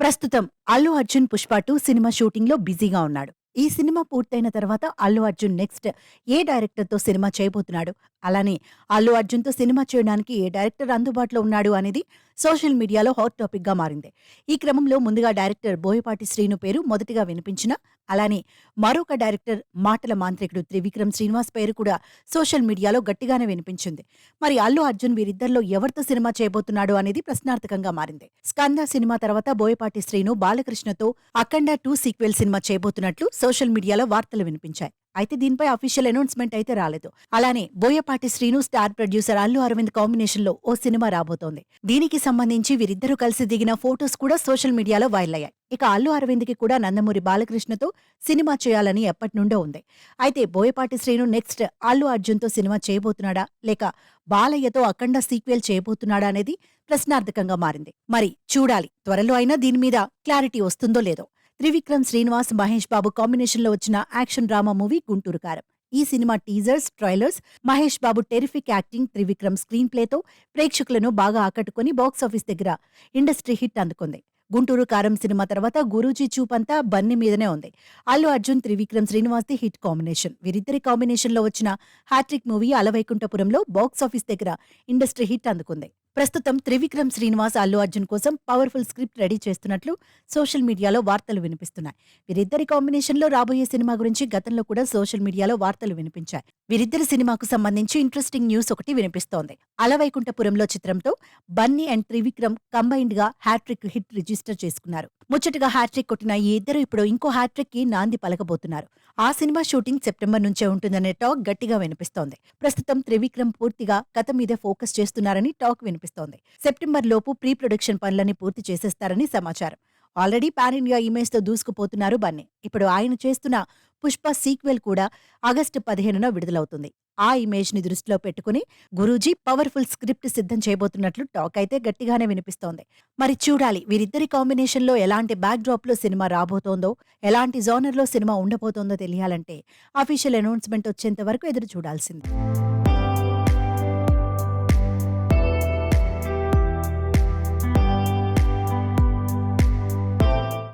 ప్రస్తుతం Allu Arjun Pushpa two cinema షూటింగ్లో బిజీగా ఉన్నాడు. ఈ సినిమా పూర్తయిన తర్వాత అల్లు అర్జున్ నెక్స్ట్ ఏ డైరెక్టర్తో సినిమా చేయబోతున్నాడు? అలానే అల్లు అర్జున్తో సినిమా చేయడానికి ఏ డైరెక్టర్ అందుబాటులో ఉన్నాడు అనేది సోషల్ మీడియాలో హాట్ టాపిక్గా మారింది. ఈ క్రమంలో ముందుగా డైరెక్టర్ బోయపాటి శ్రీను పేరు మొదటిగా వినిపించిన అలానే మరొక డైరెక్టర్ మాటల మాంత్రికుడు త్రివిక్రమ్ శ్రీనివాస్ పేరు కూడా సోషల్ మీడియాలో గట్టిగానే వినిపించింది. మరి అల్లు అర్జున్ వీరిద్దరిలో ఎవరితో సినిమా చేయబోతున్నాడు అనేది ప్రశ్నార్థకంగా మారింది. స్కంద సినిమా తర్వాత బోయపాటి శ్రీను బాలకృష్ణతో అఖండ టూ సీక్వెల్ సినిమా చేయబోతున్నట్లు సోషల్ మీడియాలో వార్తలు వినిపించాయి. అయితే దీనిపై అఫీషియల్ అనౌన్స్మెంట్ అయితే రాలేదు. అలానే బోయపాటి శ్రీను స్టార్ ప్రొడ్యూసర్ అల్లు అరవింద్ కాంబినేషన్లో ఓ సినిమా రాబోతోంది. దీనికి సంబంధించి వీరిద్దరూ కలిసి దిగిన ఫోటోస్ కూడా సోషల్ మీడియాలో వైరల్ అయ్యాయి. ఇక అల్లు అరవింద్కి కూడా నందమూరి బాలకృష్ణతో సినిమా చేయాలని ఎప్పటి నుండో ఉంది. అయితే బోయపాటి శ్రీను నెక్స్ట్ అల్లు అర్జున్తో సినిమా చేయబోతున్నాడా? లేక బాలయ్యతో అఖండ సీక్వెల్ చేయబోతున్నాడా అనేది ప్రశ్నార్థకంగా మారింది. మరి చూడాలి. త్వరలో అయినా దీని మీద క్లారిటీ వస్తుందో లేదో. త్రివిక్రమ్ శ్రీనివాస్ మహేష్ బాబు కాంబినేషన్లో వచ్చిన action drama movie Guntur Kaaram. ఈ cinema teasers trailers Mahesh Babu terrific acting Trivikram screen ప్లేతో ప్రేక్షకులను బాగా ఆకట్టుకుని బాక్సాఫీస్ దగ్గర ఇండస్ట్రీ హిట్ అందుకుంది. గుంటూరు కారం సినిమా తర్వాత గురూజీ చూపంతా బన్ని మీదనే ఉంది. Allu Arjun Trivikram Srinivas the hit combination వీరిద్దరి కాంబినేషన్లో వచ్చిన హ్యాట్రిక్ మూవీ అలవైకుంఠపురంలో బాక్సాఫీస్ దగ్గర ఇండస్ట్రీ హిట్ అందుకుంది. ప్రస్తుతం త్రివిక్రమ్ శ్రీనివాస్ అల్లు అర్జున్ కోసం పవర్ఫుల్ స్క్రిప్ట్ రెడీ చేస్తున్నట్లు సోషల్ మీడియాలో వార్తలు వినిపిస్తున్నాయి. వీరిద్దరి కాంబినేషన్లో రాబోయే సినిమా గురించి గతంలో కూడా సోషల్ మీడియాలో వార్తలు వినిపించాయి. వీరిద్దరి సినిమాకు సంబంధించి ఇంట్రెస్టింగ్ న్యూస్ ఒకటి వినిపిస్తోంది. అలవైకుంఠపురంలో చిత్రంతో బన్నీ అండ్ త్రివిక్రమ్ కంబైన్డ్గా హ్యాట్రిక్ హిట్ రిజిస్టర్ చేసుకున్నారు. ముచ్చటగా హ్యాట్రిక్ కొట్టిన ఈ ఇద్దరు ఇప్పుడు ఇంకో హ్యాట్రిక్కి నాంది పలకబోతున్నారు. ఆ సినిమా షూటింగ్ సెప్టెంబర్ నుంచే ఉంటుందనే టాక్ గట్టిగా వినిపిస్తోంది. ప్రస్తుతం త్రివిక్రమ్ పూర్తిగా కథ మీదే ఫోకస్ చేస్తున్నారని టాక్ వినిపిస్తోంది. సెప్టెంబర్ లోపు ప్రీ ప్రొడక్షన్ పనులని పూర్తి చేసేస్తారని సమాచారం. ఆల్రెడీ పాన్ ఇండియా ఇమేజ్తో దూసుకుపోతున్నారు బన్నీ. ఇప్పుడు ఆయన చేస్తున్న పుష్ప సీక్వెల్ కూడా ఆగస్టు పదిహేనున విడుదలవుతుంది. ఆ ఇమేజ్ని దృష్టిలో పెట్టుకుని గురూజీ పవర్ఫుల్ స్క్రిప్ట్ సిద్ధం చేయబోతున్నట్లు టాక్ అయితే గట్టిగానే వినిపిస్తోంది. మరి చూడాలి వీరిద్దరి కాంబినేషన్లో ఎలాంటి బ్యాక్ డ్రాప్లో సినిమా రాబోతోందో ఎలాంటి జోనర్లో సినిమా ఉండబోతోందో తెలియాలంటే అఫీషియల్ అనౌన్స్మెంట్ వచ్చేంత వరకు ఎదురు చూడాల్సిందే.